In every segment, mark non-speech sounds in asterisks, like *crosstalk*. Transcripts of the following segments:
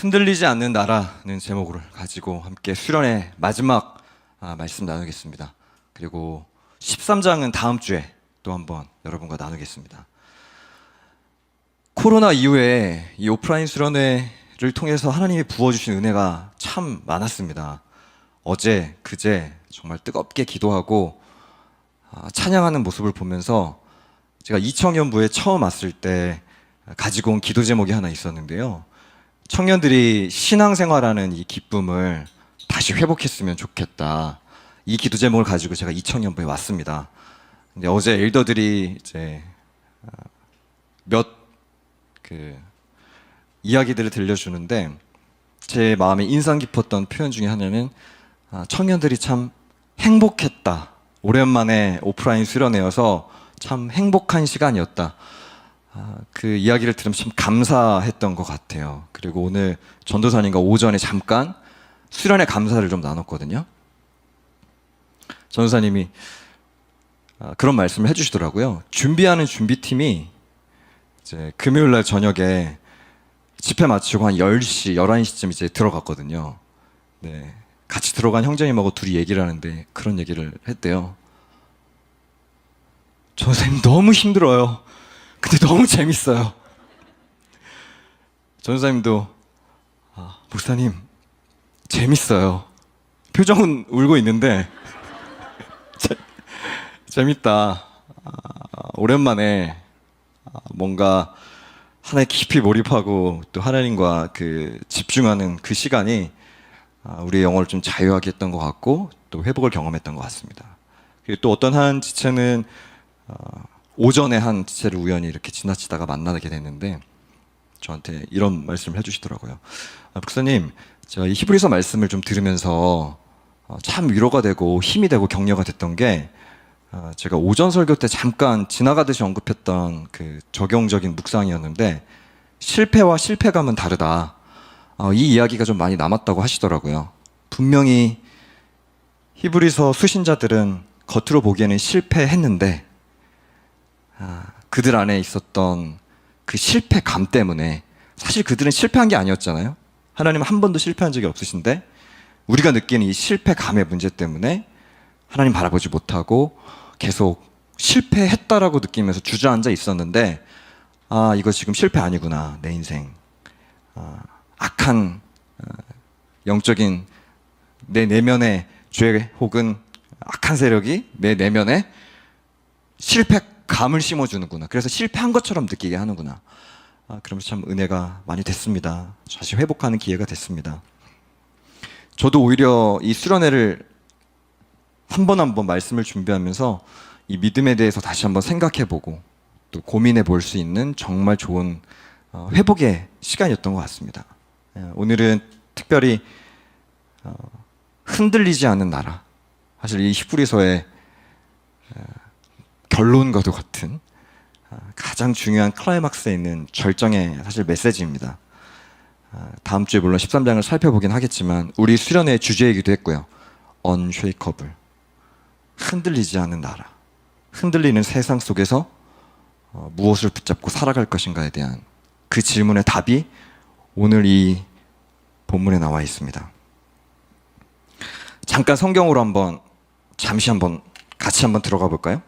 흔들리지 않는 나라는 제목을 가지고 함께 수련의 마지막 아, 말씀 나누겠습니다. 그리고 13장은 다음 주에 또 한번 여러분과 나누겠습니다. 코로나 이후에 이 오프라인 수련회를 통해서 하나님이 부어주신 은혜가 참 많았습니다. 어제, 그제 정말 뜨겁게 기도하고 아, 찬양하는 모습을 보면서 제가 이청년부에 처음 왔을 때 가지고 온 기도 제목이 하나 있었는데요. 청년들이 신앙생활하는 이 기쁨을 다시 회복했으면 좋겠다. 이 기도 제목을 가지고 제가 이청년부에 왔습니다. 근데 어제 엘더들이 이제 몇 그 이야기들을 들려주는데 제 마음에 인상 깊었던 표현 중에 하나는 아, 청년들이 참 행복했다. 오랜만에 오프라인 수련회여서 참 행복한 시간이었다. 아, 그 이야기를 들으면 참 감사했던 것 같아요. 그리고 오늘 전도사님과 오전에 잠깐 수련회 감사를 좀 나눴거든요. 전도사님이 아, 그런 말씀을 해주시더라고요. 준비하는 준비팀이 이제 금요일 날 저녁에 집회 마치고 한 10시, 11시쯤 이제 들어갔거든요. 네. 같이 들어간 형제님하고 둘이 얘기를 하는데 그런 얘기를 했대요. 전사님 너무 힘들어요. 근데 너무 재밌어요. 전사님도 아, 목사님 재밌어요. 표정은 울고 있는데 *laughs* 재, 재밌다. 아, 오랜만에 아, 뭔가 하나에 깊이 몰입하고 또 하나님과 그 집중하는 그 시간이 아, 우리의 영혼을 좀 자유하게 했던 것 같고 또 회복을 경험했던 것 같습니다. 그리고 또 어떤 한 지체는 어, 오전에 한 지체를 우연히 이렇게 지나치다가 만나게 됐는데 저한테 이런 말씀을 해주시더라고요. 아, 목사님, 제가 이 히브리서 말씀을 좀 들으면서 어, 참 위로가 되고 힘이 되고 격려가 됐던 게 어, 제가 오전 설교 때 잠깐 지나가듯이 언급했던 그 적용적인 묵상이었는데 실패와 실패감은 다르다. 어, 이 이야기가 좀 많이 남았다고 하시더라고요. 분명히 히브리서 수신자들은 겉으로 보기에는 실패했는데 아, 그들 안에 있었던 그 실패감 때문에 사실 그들은 실패한 게 아니었잖아요. 하나님은 한 번도 실패한 적이 없으신데 우리가 느끼는 이 실패감의 문제 때문에 하나님 바라보지 못하고 계속 실패했다라고 느끼면서 주저앉아 있었는데 아 이거 지금 실패 아니구나 내 인생 아, 악한 어, 영적인 내 내면의 죄 혹은 악한 세력이 내 내면에 실패 감을 심어주는구나. 그래서 실패한 것처럼 느끼게 하는구나. 아, 그러면서 참 은혜가 많이 됐습니다. 다시 회복하는 기회가 됐습니다. 저도 오히려 이 수련회를 한 번 한 번 말씀을 준비하면서 이 믿음에 대해서 다시 한번 생각해보고 또 고민해 볼 수 있는 정말 좋은 어, 회복의 시간이었던 것 같습니다. 예, 오늘은 특별히 어, 흔들리지 않는 나라. 사실 이 히브리서의 어, 결론과도 같은 어, 가장 중요한 클라이막스에 있는 절정의 사실 메시지입니다. 어, 다음 주에 물론 13장을 살펴보긴 하겠지만 우리 수련의 주제이기도 했고요. unshakable. 흔들리지 않는 나라. 흔들리는 세상 속에서 어, 무엇을 붙잡고 살아갈 것인가에 대한 그 질문의 답이 오늘 이 본문에 나와 있습니다. 잠깐 성경으로 한번 잠시 한번 같이 한번 들어가 볼까요?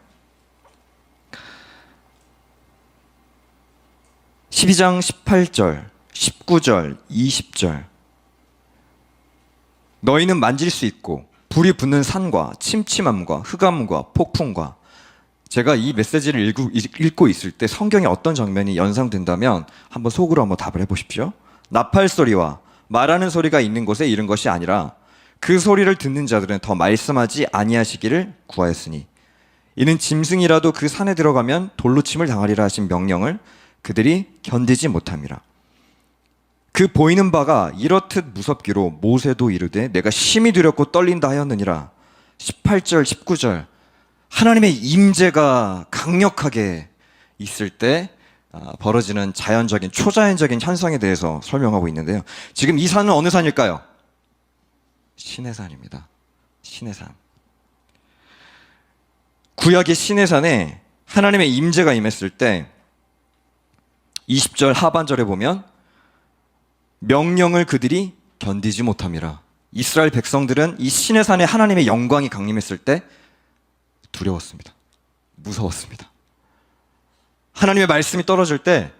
12장 18절, 19절, 20절. 너희는 만질 수 있고 불이 붙는 산과 침침함과 흑암과 폭풍과 제가 이 메시지를 읽고, 읽고 있을 때 성경에 어떤 장면이 연상된다면 한번 속으로 한번 답을 해보십시오. 나팔 소리와 말하는 소리가 있는 곳에 이른 것이 아니라 그 소리를 듣는 자들은 더 말씀하지 아니하시기를 구하였으니 이는 짐승이라도 그 산에 들어가면 돌로 침을 당하리라 하신 명령을 그들이 견디지 못함이라. 그 보이는 바가 이렇듯 무섭기로 모세도 이르되 내가 심히 두렵고 떨린다 하였느니라. 18절, 19절. 하나님의 임재가 강력하게 있을 때 아, 벌어지는 자연적인 초자연적인 현상에 대해서 설명하고 있는데요. 지금 이 산은 어느 산일까요? 신의 산입니다. 신의 산. 구약의 신의 산에 하나님의 임재가 임했을 때 20절 하반절에 보면 명령을 그들이 견디지 못함이라. 이스라엘 백성들은 이 신의 산에 하나님의 영광이 강림했을 때 두려웠습니다. 무서웠습니다. 하나님의 말씀이 떨어질 때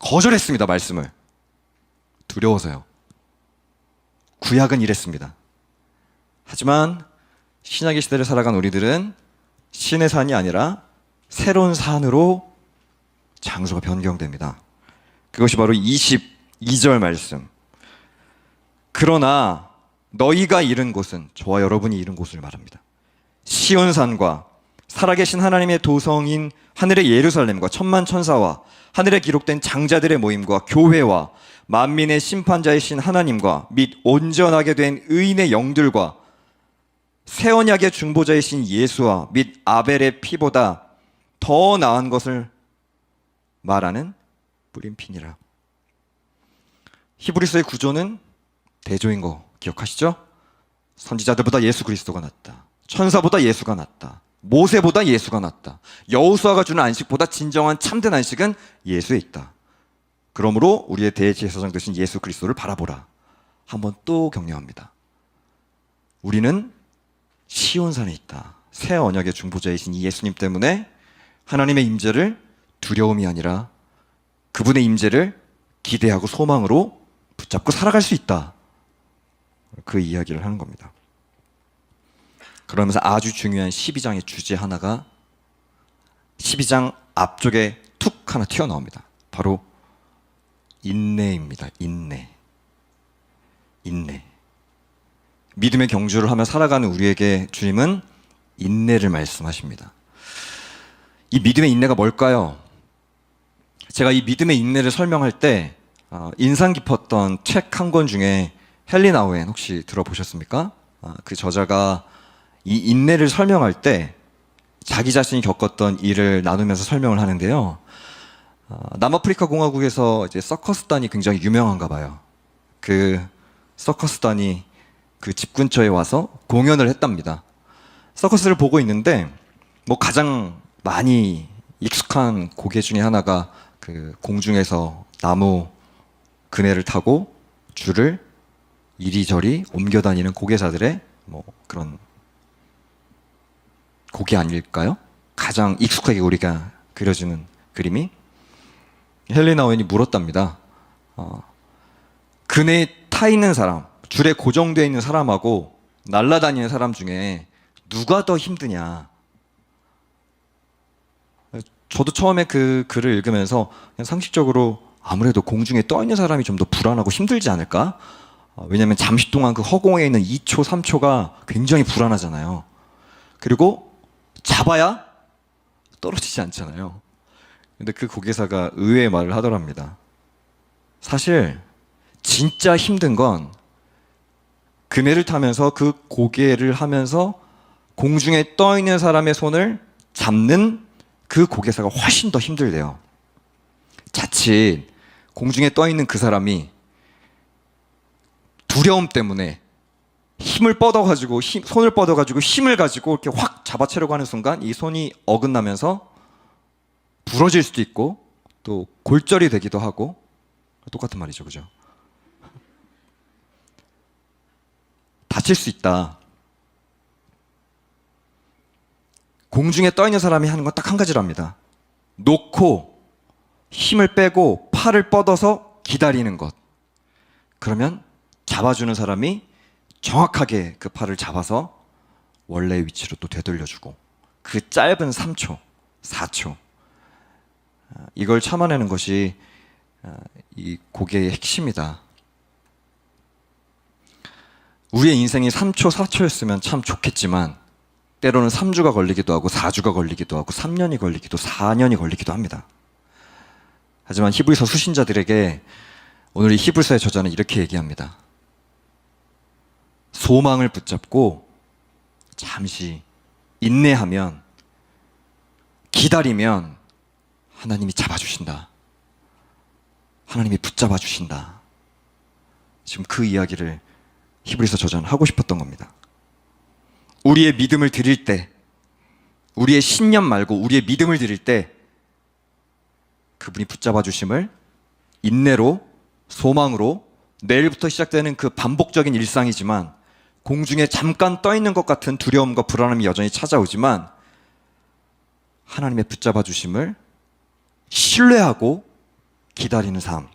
거절했습니다. 말씀을 두려워서요. 구약은 이랬습니다. 하지만 신약의 시대를 살아간 우리들은 신의 산이 아니라 새로운 산으로 장소가 변경됩니다. 그것이 바로 22절 말씀. 그러나 너희가 이른 곳은 저와 여러분이 이른 곳을 말합니다. 시온산과 살아계신 하나님의 도성인 하늘의 예루살렘과 천만 천사와 하늘에 기록된 장자들의 모임과 교회와 만민의 심판자이신 하나님과 및 온전하게 된 의인의 영들과 새 언약의 중보자이신 예수와 및 아벨의 피보다 더 나은 것을 말하는 뿌림핀이라. 히브리서의 구조는 대조인 거 기억하시죠? 선지자들보다 예수 그리스도가 낫다. 천사보다 예수가 낫다. 모세보다 예수가 낫다. 여호수아가 주는 안식보다 진정한 참된 안식은 예수에 있다. 그러므로 우리의 대제사장 되신 예수 그리스도를 바라보라. 한번 또 격려합니다. 우리는 시온산에 있다. 새 언약의 중보자이신 이 예수님 때문에 하나님의 임재를 두려움이 아니라 그분의 임재를 기대하고 소망으로 붙잡고 살아갈 수 있다. 그 이야기를 하는 겁니다. 그러면서 아주 중요한 12장의 주제 하나가 12장 앞쪽에 툭 하나 튀어나옵니다. 바로 인내입니다. 인내. 인내. 믿음의 경주를 하며 살아가는 우리에게 주님은 인내를 말씀하십니다. 이 믿음의 인내가 뭘까요? 제가 이 믿음의 인내를 설명할 때 어, 인상 깊었던 책 한 권 중에 헬리 나우엔 혹시 들어보셨습니까? 아, 그 저자가 이 인내를 설명할 때 자기 자신이 겪었던 일을 나누면서 설명을 하는데요. 어, 남아프리카 공화국에서 이제 서커스단이 굉장히 유명한가 봐요. 그 서커스단이 그 집 근처에 와서 공연을 했답니다. 서커스를 보고 있는데 뭐 가장 많이 익숙한 고개 중에 하나가 그 공중에서 나무 그네를 타고 줄을 이리저리 옮겨 다니는 고개사들의 뭐 그런 고개 아닐까요? 가장 익숙하게 우리가 그려지는 그림이 헬레나 오웬이 물었답니다. 어, 그네에 타 있는 사람, 줄에 고정되어 있는 사람하고 날아다니는 사람 중에 누가 더 힘드냐? 저도 처음에 그 글을 읽으면서 그냥 상식적으로 아무래도 공중에 떠 있는 사람이 좀 더 불안하고 힘들지 않을까? 어, 왜냐하면 잠시 동안 그 허공에 있는 2초, 3초가 굉장히 불안하잖아요. 그리고 잡아야 떨어지지 않잖아요. 근데 그 고개사가 의외의 말을 하더랍니다. 사실 진짜 힘든 건 그네를 타면서 그 고개를 하면서 공중에 떠 있는 사람의 손을 잡는 그 고개사가 훨씬 더 힘들대요. 자칫 공중에 떠 있는 그 사람이 두려움 때문에 힘을 뻗어가지고 힘, 손을 뻗어가지고 힘을 가지고 이렇게 확 잡아채려고 하는 순간 이 손이 어긋나면서 부러질 수도 있고 또 골절이 되기도 하고 똑같은 말이죠, 그죠? 다칠 수 있다. 공중에 떠 있는 사람이 하는 건 딱 한 가지랍니다. 놓고 힘을 빼고 팔을 뻗어서 기다리는 것. 그러면 잡아주는 사람이 정확하게 그 팔을 잡아서 원래 위치로 또 되돌려주고 그 짧은 3초, 4초 아, 이걸 참아내는 것이 아, 이 고개의 핵심이다. 우리의 인생이 3초, 4초였으면 참 좋겠지만 때로는 3주가 걸리기도 하고 4주가 걸리기도 하고 3년이 걸리기도 4년이 걸리기도 합니다. 하지만 히브리서 수신자들에게 오늘 이 히브리서의 저자는 이렇게 얘기합니다. 소망을 붙잡고 잠시 인내하면 기다리면 하나님이 잡아주신다. 하나님이 붙잡아 주신다. 지금 그 이야기를 히브리서 저자는 하고 싶었던 겁니다. 우리의 믿음을 드릴 때, 우리의 신념 말고 우리의 믿음을 드릴 때, 그분이 붙잡아 주심을 인내로 소망으로 내일부터 시작되는 그 반복적인 일상이지만 공중에 잠깐 떠 있는 것 같은 두려움과 불안함이 여전히 찾아오지만 하나님의 붙잡아 주심을 신뢰하고 기다리는 삶.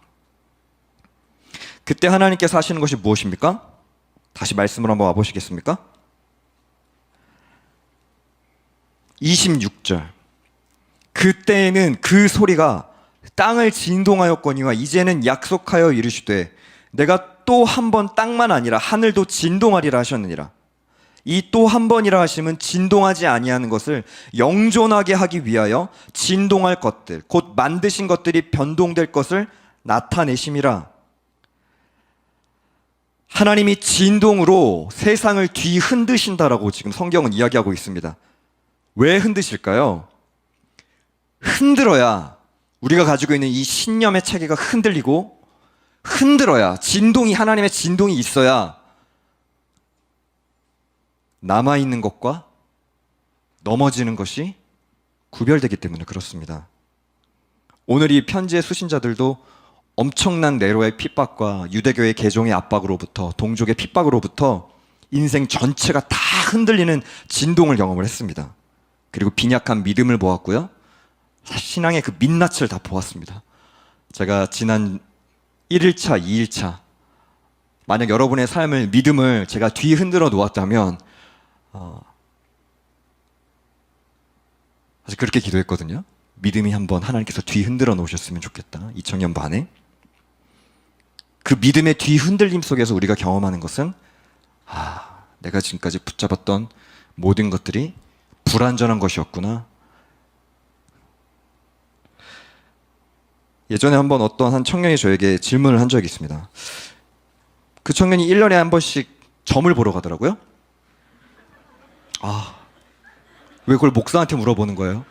그때 하나님께서 하시는 것이 무엇입니까? 다시 말씀을 한번 와보시겠습니까? 26절. 그때에는 그 소리가 땅을 진동하였거니와 이제는 약속하여 이르시되 내가 또 한 번 땅만 아니라 하늘도 진동하리라 하셨느니라. 이 또 한 번이라 하심은 진동하지 아니하는 것을 영존하게 하기 위하여 진동할 것들 곧 만드신 것들이 변동될 것을 나타내심이라. 하나님이 진동으로 세상을 뒤흔드신다라고 지금 성경은 이야기하고 있습니다. 왜 흔드실까요? 흔들어야 우리가 가지고 있는 이 신념의 체계가 흔들리고 흔들어야 진동이 하나님의 진동이 있어야 남아 있는 것과 넘어지는 것이 구별되기 때문에 그렇습니다. 오늘 이 편지의 수신자들도 엄청난 네로의 핍박과 유대교의 개종의 압박으로부터 동족의 핍박으로부터 인생 전체가 다 흔들리는 진동을 경험을 했습니다. 그리고 빈약한 믿음을 보았고요. 신앙의 그 민낯을 다 보았습니다. 제가 지난 1일차, 2일차, 만약 여러분의 삶을, 믿음을 제가 뒤 흔들어 놓았다면, 어, 사실 그렇게 기도했거든요. 믿음이 한번 하나님께서 뒤 흔들어 놓으셨으면 좋겠다. 2000년 반에. 그 믿음의 뒤 흔들림 속에서 우리가 경험하는 것은, 아, 내가 지금까지 붙잡았던 모든 것들이 불완전한 것이었구나. 예전에 한번 어떤 한 청년이 저에게 질문을 한 적이 있습니다. 그 청년이 1년에 한 번씩 점을 보러 가더라고요. 아, 왜 그걸 목사한테 물어보는 거예요?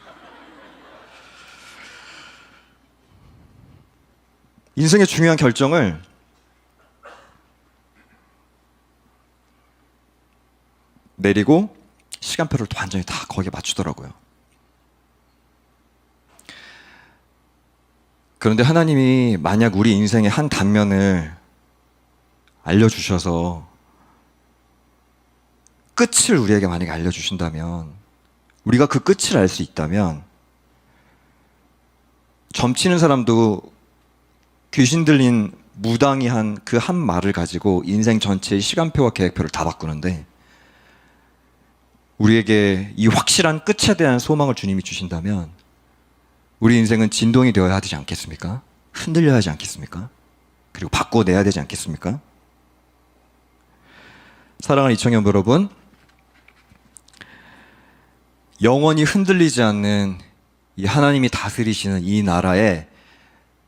인생의 중요한 결정을 내리고 시간표를 완전히 다 거기에 맞추더라고요. 그런데 하나님이 만약 우리 인생의 한 단면을 알려주셔서 끝을 우리에게 만약에 알려주신다면 우리가 그 끝을 알 수 있다면 점치는 사람도 귀신 들린 무당이 한 그한 말을 가지고 인생 전체의 시간표와 계획표를 다 바꾸는데 우리에게 이 확실한 끝에 대한 소망을 주님이 주신다면 우리 인생은 진동이 되어야 되지 않겠습니까? 흔들려야 하지 않겠습니까? 그리고 바꿔내야 되지 않겠습니까? 사랑하는 이청년 여러분, 영원히 흔들리지 않는 이 하나님이 다스리시는 이 나라에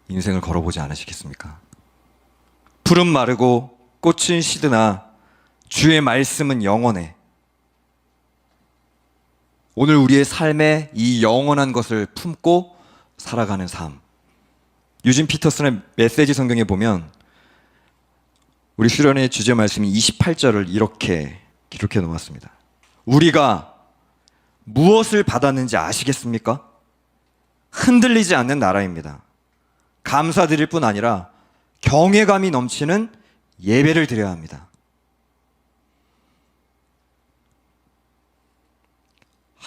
인생을 걸어보지 않으시겠습니까? 푸른 마르고 꽃은 시드나 주의 말씀은 영원해. 오늘 우리의 삶에 이 영원한 것을 품고 살아가는 삶. 유진 피터슨의 메시지 성경에 보면 우리 수련의 주제 말씀이 28절을 이렇게 기록해 놓았습니다. 우리가 무엇을 받았는지 아시겠습니까? 흔들리지 않는 나라입니다. 감사드릴 뿐 아니라 경외감이 넘치는 예배를 드려야 합니다.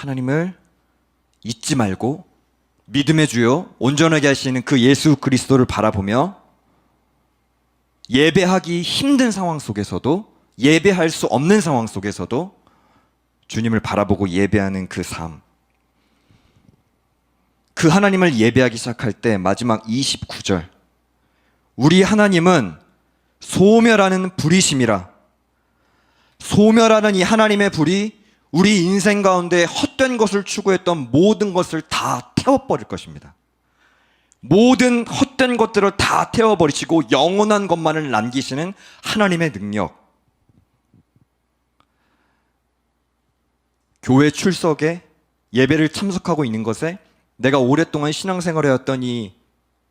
하나님을 잊지 말고 믿음의 주요 온전하게 하시는 그 예수 그리스도를 바라보며 예배하기 힘든 상황 속에서도 예배할 수 없는 상황 속에서도 주님을 바라보고 예배하는 그 삶. 그 하나님을 예배하기 시작할 때 마지막 29절. 우리 하나님은 소멸하는 불이심이라. 소멸하는 이 하나님의 불이 우리 인생 가운데 헛된 것을 추구했던 모든 것을 다 태워버릴 것입니다. 모든 헛된 것들을 다 태워버리시고 영원한 것만을 남기시는 하나님의 능력. 교회 출석에 예배를 참석하고 있는 것에 내가 오랫동안 신앙생활을 해왔던 이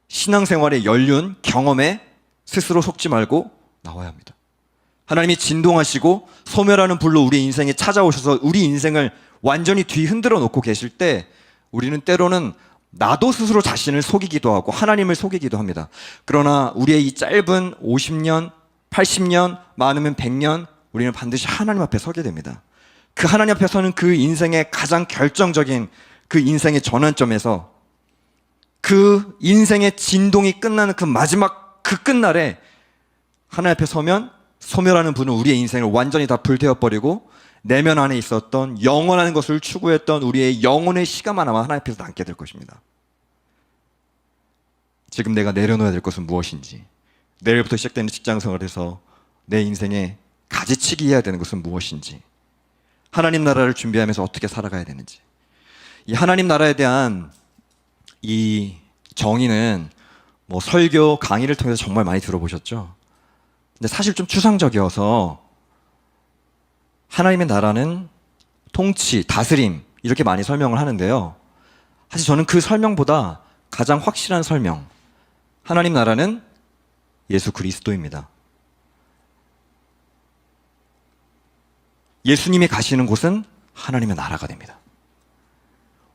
신앙생활의 연륜, 경험에 스스로 속지 말고 나와야 합니다. 하나님이 진동하시고 소멸하는 불로 우리 인생에 찾아오셔서 우리 인생을 완전히 뒤흔들어 놓고 계실 때 우리는 때로는 나도 스스로 자신을 속이기도 하고 하나님을 속이기도 합니다. 그러나 우리의 이 짧은 50년, 80년, 많으면 100년 우리는 반드시 하나님 앞에 서게 됩니다. 그 하나님 앞에 서는 그 인생의 가장 결정적인 그 인생의 전환점에서 그 인생의 진동이 끝나는 그 마지막 그 끝날에 하나님 앞에 서면 소멸하는 분은 우리의 인생을 완전히 다 불태워 버리고 내면 안에 있었던 영원한 것을 추구했던 우리의 영혼의 시간만 아마 하나님 앞에서 남게 될 것입니다. 지금 내가 내려놓아야 될 것은 무엇인지, 내일부터 시작되는 직장 생활 에서 내 인생에 가지치기 해야 되는 것은 무엇인지, 하나님 나라를 준비하면서 어떻게 살아가야 되는지, 이 하나님 나라에 대한 이 정의는 뭐 설교 강의를 통해서 정말 많이 들어보셨죠? 근데 사실 좀 추상적이어서 하나님의 나라는 통치, 다스림 이렇게 많이 설명을 하는데요. 사실 저는 그 설명보다 가장 확실한 설명. 하나님 나라는 예수 그리스도입니다. 예수님이 가시는 곳은 하나님의 나라가 됩니다.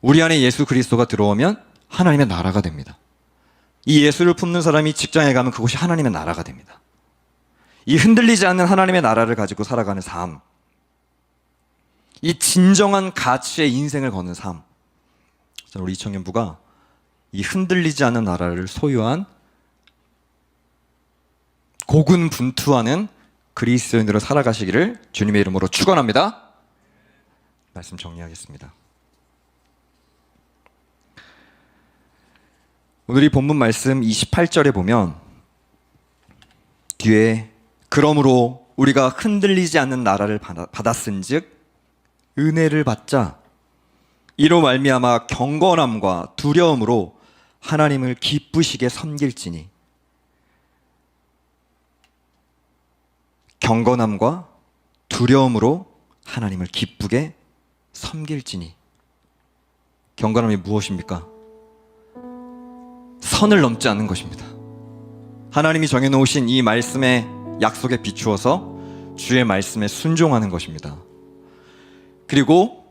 우리 안에 예수 그리스도가 들어오면 하나님의 나라가 됩니다. 이 예수를 품는 사람이 직장에 가면 그곳이 하나님의 나라가 됩니다. 이 흔들리지 않는 하나님의 나라를 가지고 살아가는 삶. 이 진정한 가치의 인생을 거는 삶. 우리 이청년부가 이 흔들리지 않는 나라를 소유한 고군분투하는 그리스도인으로 살아가시기를 주님의 이름으로 축원합니다. 말씀 정리하겠습니다. 오늘 이 본문 말씀 28절에 보면 뒤에 그러므로 우리가 흔들리지 않는 나라를 받았은즉 은혜를 받자 이로 말미암아 경건함과 두려움으로 하나님을 기쁘시게 섬길지니 경건함과 두려움으로 하나님을 기쁘게 섬길지니 경건함이 무엇입니까? 선을 넘지 않는 것입니다. 하나님이 정해놓으신 이 말씀의 약속에 비추어서 주의 말씀에 순종하는 것입니다. 그리고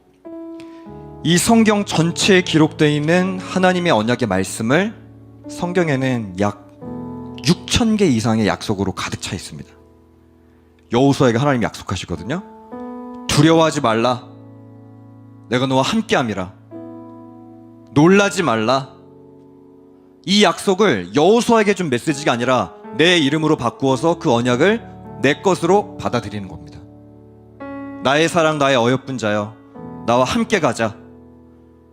이 성경 전체에 기록되어 있는 하나님의 언약의 말씀을 성경에는 약 6천 개 이상의 약속으로 가득 차 있습니다. 여호수아에게 하나님 약속하시거든요. 두려워하지 말라. 내가 너와 함께함이라. 놀라지 말라. 이 약속을 여호수아에게 준 메시지가 아니라 내 이름으로 바꾸어서 그 언약을 내 것으로 받아들이는 겁니다. 나의 사랑 나의 어여쁜 자여 나와 함께 가자.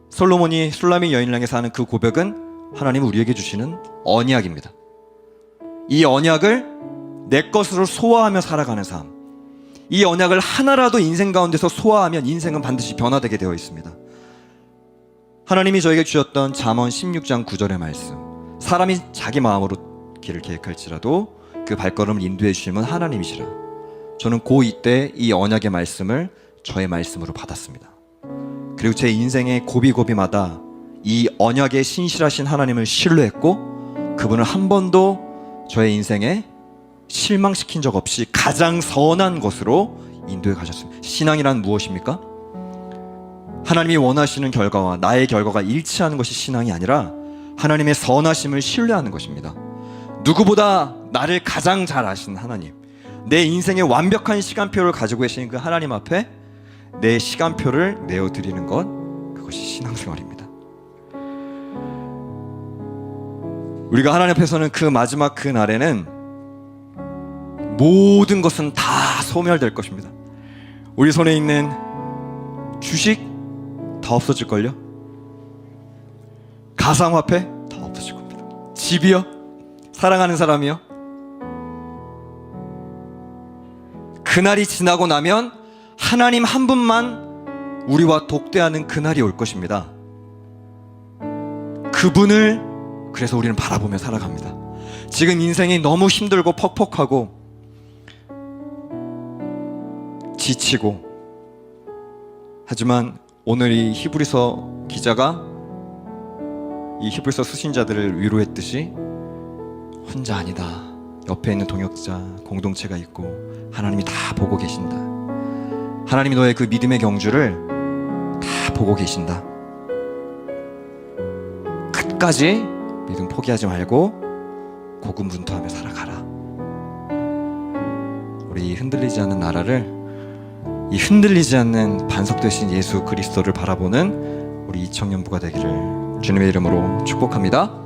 솔로몬이 술라미 여인을 향해서 하는 그 고백은 하나님 우리에게 주시는 언약입니다. 이 언약을 내 것으로 소화하며 살아가는 삶. 이 언약을 하나라도 인생 가운데서 소화하면 인생은 반드시 변화되게 되어 있습니다. 하나님이 저에게 주셨던 잠언 16장 9절의 말씀. 사람이 자기 마음으로 길을 계획할지라도 그 발걸음을 인도해 주시면 하나님이시라. 저는 고 이때 이 언약의 말씀을 저의 말씀으로 받았습니다. 그리고 제 인생의 고비고비마다 이 언약의 신실하신 하나님을 신뢰했고 그분을 한 번도 저의 인생에 실망시킨 적 없이 가장 선한 것으로 인도해 가셨습니다. 신앙이란 무엇입니까? 하나님이 원하시는 결과와 나의 결과가 일치하는 것이 신앙이 아니라 하나님의 선하심을 신뢰하는 것입니다. 누구보다 나를 가장 잘 아시는 하나님, 내 인생의 완벽한 시간표를 가지고 계신 그 하나님 앞에 내 시간표를 내어 드리는 것 그것이 신앙생활입니다. 우리가 하나님 앞에서는 그 마지막 그 날에는 모든 것은 다 소멸될 것입니다. 우리 손에 있는 주식 다 없어질 걸요. 가상화폐 다 없어질 겁니다. 집이요, 사랑하는 사람이요. 그날이 지나고 나면 하나님 한 분만 우리와 독대하는 그날이 올 것입니다. 그분을 그래서 우리는 바라보며 살아갑니다. 지금 인생이 너무 힘들고 퍽퍽하고 지치고 하지만 오늘 이 히브리서 기자가 이 히브리서 수신자들을 위로했듯이 혼자 아니다. 옆에 있는 동역자 공동체가 있고 하나님이 다 보고 계신다. 하나님이 너의 그 믿음의 경주를 다 보고 계신다. 끝까지 믿음 포기하지 말고 고군분투하며 살아가라. 우리 이 흔들리지 않는 나라를 이 흔들리지 않는 반석 되신 예수 그리스도를 바라보는 우리 이청년부가 되기를 주님의 이름으로 축복합니다.